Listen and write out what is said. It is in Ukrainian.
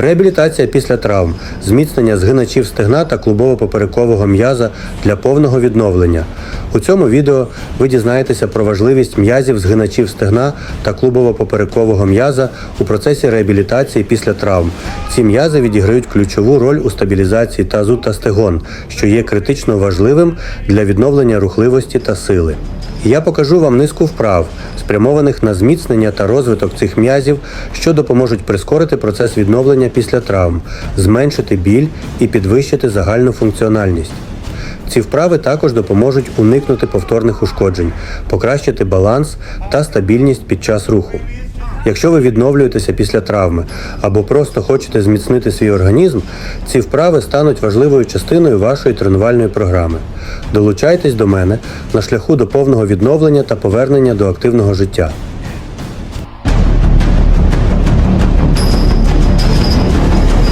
Реабілітація після травм, зміцнення згиначів стегна та клубово-поперекового м'яза для повного відновлення. У цьому відео ви дізнаєтеся про важливість м'язів згиначів стегна та клубово-поперекового м'яза у процесі реабілітації після травм. Ці м'язи відіграють ключову роль у стабілізації тазу та стегон, що є критично важливим для відновлення рухливості та сили. Я покажу вам низку вправ, спрямованих на зміцнення та розвиток цих м'язів, що допоможуть прискорити процес відновлення після травм, зменшити біль і підвищити загальну функціональність. Ці вправи також допоможуть уникнути повторних ушкоджень, покращити баланс та стабільність під час руху. Якщо ви відновлюєтеся після травми або просто хочете зміцнити свій організм, ці вправи стануть важливою частиною вашої тренувальної програми. Долучайтесь до мене на шляху до повного відновлення та повернення до активного життя.